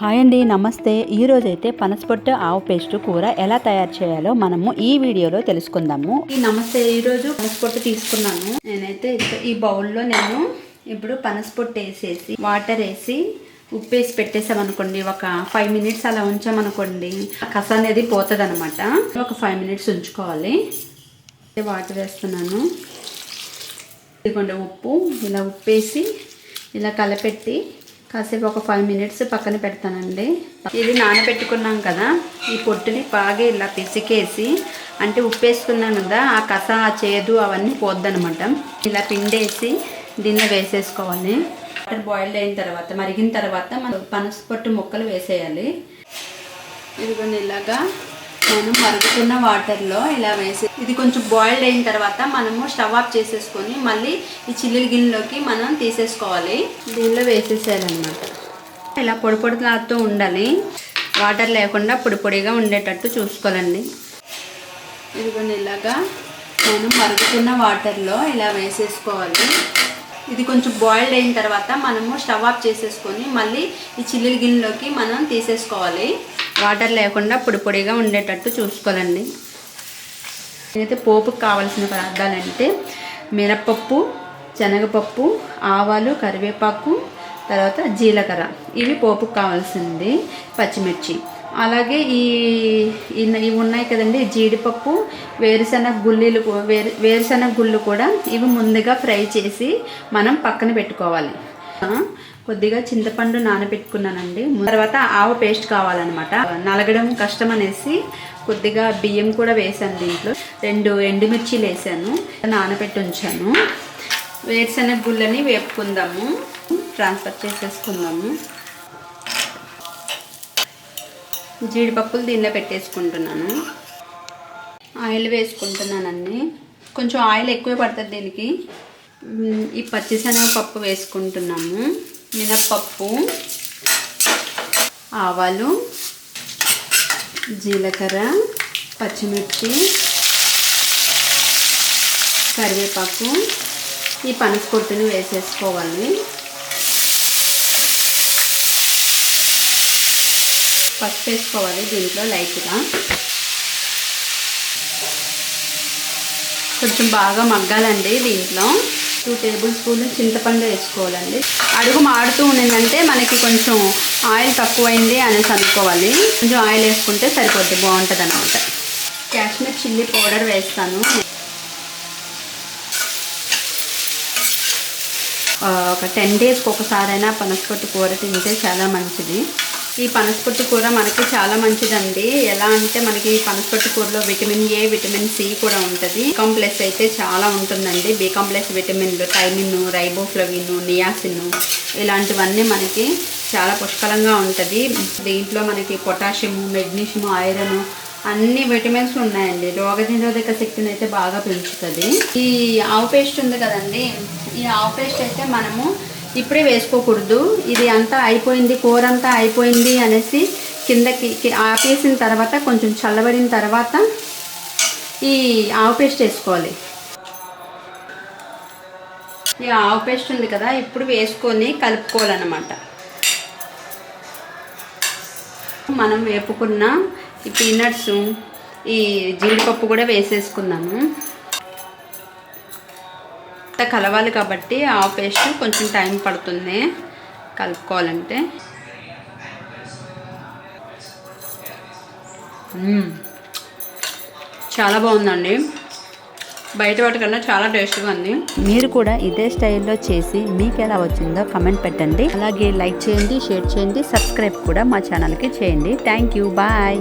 Hi అండి నమస్తే. ఈరోజైతే పనసపొట్టు ఆవు పేస్ట్ కూర ఎలా తయారు చేయాలో మనము ఈ వీడియోలో తెలుసుకుందాము. ఈ నమస్తే ఈరోజు పనసపొట్టు తీసుకున్నాను. నేనైతే ఈ బౌల్లో నేను ఇప్పుడు పనసపొట్టు వేసేసి వాటర్ వేసి ఉప్పు వేసి పెట్టేసామనుకోండి ఒక ఫైవ్ మినిట్స్ అలా ఉంచామనుకోండి కస అనేది పోతుంది అనమాట ఒక ఫైవ్ మినిట్స్ ఉంచుకోవాలి. వాటర్ వేస్తున్నాను. ఇదిగోండి ఉప్పు. ఇలా ఉప్పేసి ఇలా కలపెట్టి కాసేపు ఒక ఫైవ్ మినిట్స్ పక్కన పెడతానండి. ఇది నానబెట్టుకున్నాం కదా ఈ పొట్టుని బాగా ఇలా పిసికేసి అంటే ఉప్పు వేసుకున్నాను కదా ఆ కస ఆ చేదు అవన్నీ పోద్దనమాట. ఇలా పిండేసి దీన్నే వేసేసుకోవాలి. వాటర్ బాయిల్ అయిన తర్వాత మరిగిన తర్వాత మనం పనస పొట్టు ముక్కలు వేసేయాలి. ఇదిగోండి ఇలాగా మనం మరుగుతున్న వాటర్లో ఇలా వేసి ఇది కొంచెం బాయిల్డ్ అయిన తర్వాత మనము స్టవ్ ఆఫ్ చేసేసుకొని మళ్ళీ ఈ చిల్లి గిన్నెలోకి మనం తీసేసుకోవాలి. దీనిలో వేసేసేయాలన్నమాట. ఇలా పొడి పొడిలాడుతూ ఉండాలి. వాటర్ లేకుండా పొడి పొడిగా ఉండేటట్టు చూసుకోవాలండి. ఇదిగోండి ఇలాగా మనం మరుగుతున్న వాటర్లో ఇలా వేసేసుకోవాలి. ఇది కొంచెం బాయిల్డ్ అయిన తర్వాత మనము స్టవ్ ఆఫ్ చేసేసుకొని మళ్ళీ ఈ చిల్లి గిన్నెలోకి మనం తీసేసుకోవాలి. వాటర్ లేకుండా పొడి పొడిగా ఉండేటట్టు చూసుకోవాలండి. అయితే పోపుకు కావాల్సిన పదార్థాలంటే మినపప్పు శనగపప్పు ఆవాలు కరివేపాకు తర్వాత జీలకర్ర. ఇవి పోపుకు కావాల్సింది పచ్చిమిర్చి. అలాగే ఈ ఇవి ఉన్నాయి కదండి జీడిపప్పు వేరుశనగ గుళ్ళీలు వేరు వేరుశనగ గుళ్ళు కూడా ఇవి ముందుగా ఫ్రై చేసి మనం పక్కన పెట్టుకోవాలి. కొద్దిగా చింతపండు నానబెట్టుకున్నానండి. తర్వాత ఆవు పేస్ట్ కావాలన్నమాట. నలగడం కష్టం అనేసి కొద్దిగా బియ్యం కూడా వేసాను దీంట్లో. రెండు ఎండుమిర్చిలు వేసాను నానబెట్టి ఉంచాను. వేరుశనగ గుళ్ళని వేపుకుందాము. ట్రాన్స్ఫర్ చేసేసుకుందాము. జీడిపప్పులు దీనిలో పెట్టేసుకుంటున్నాను. ఆయిల్ వేసుకుంటున్నానండి. కొంచెం ఆయిల్ ఎక్కువ పడుతుంది దీనికి. ఈ పచ్చిశనగపప్పు వేసుకుంటున్నాము. మినప్పప్పు ఆవాలు జీలకర్ర పచ్చిమిర్చి కరివేపాకు ఈ పనసపొట్టుని వేసేసుకోవాలి. పసుపు వేసుకోవాలి దీంట్లో లైట్గా. కొంచెం బాగా మగ్గాలండి దీంట్లో. టూ టేబుల్ స్పూన్లు చింతపండు వేసుకోవాలండి. అడుగు మాడుతూ ఉండిందంటే మనకి కొంచెం ఆయిల్ తక్కువైంది అనేసి అనుకోవాలి కొంచెం ఆయిల్ వేసుకుంటే సరిపోద్ది బాగుంటుంది అనమాట కాశ్మీర్ చిల్లీ పౌడర్ వేస్తాను. ఒక టెన్ డేస్కి ఒకసారైనా పనసపొట్టు కూర తింటే చాలా మంచిది. ఈ పనసపొట్టు కూర మనకి చాలా మంచిదండి. ఎలా అంటే మనకి ఈ పనసపొట్టు కూరలో విటమిన్ ఏ విటమిన్ సి కూడా ఉంటుంది. కాంప్లెక్స్ అయితే చాలా ఉంటుందండి. బి కాంప్లెక్స్ విటమిన్లు థైమిన్ రైబోఫ్లవిన్ నియాసిన్ ఇలాంటివన్నీ మనకి చాలా పుష్కలంగా ఉంటుంది. దీంట్లో మనకి పొటాషియం మెగ్నీషియం ఐరన్ అన్ని విటమిన్స్ ఉన్నాయండి. రోగనిరోధక శక్తిని అయితే బాగా పెంచుతుంది. ఈ ఆవు పేస్ట్ ఉంది కదండి. ఈ ఆవు పేస్ట్ అయితే మనము ఇప్పుడే వేసుకోకూడదు. ఇది అంతా అయిపోయింది కూర అంతా అయిపోయింది అనేసి కిందకి ఆపేసిన తర్వాత కొంచెం చల్లబడిన తర్వాత ఈ ఆవు పేస్ట్ వేసుకోవాలి. ఈ ఆవు పేస్ట్ ఉంది కదా ఇప్పుడు వేసుకొని కలుపుకోవాలన్నమాట. మనం వేపుకున్న ఈ పీనట్స్ ఈ జీడిపప్పు కూడా వేసేసుకున్నాము అంతా కలవాలి కాబట్టి ఆ పేస్ట్ కొంచెం టైం పడుతుంది కలుపుకోవాలంటే. చాలా బాగుందండి. బయట వాటికన్నా చాలా టేస్ట్గా ఉంది. మీరు కూడా ఇదే స్టైల్లో చేసి మీకు ఎలా వచ్చిందో కమెంట్ పెట్టండి. అలాగే లైక్ చేయండి షేర్ చేయండి సబ్స్క్రైబ్ కూడా మా ఛానల్కి చేయండి. Thank you bye.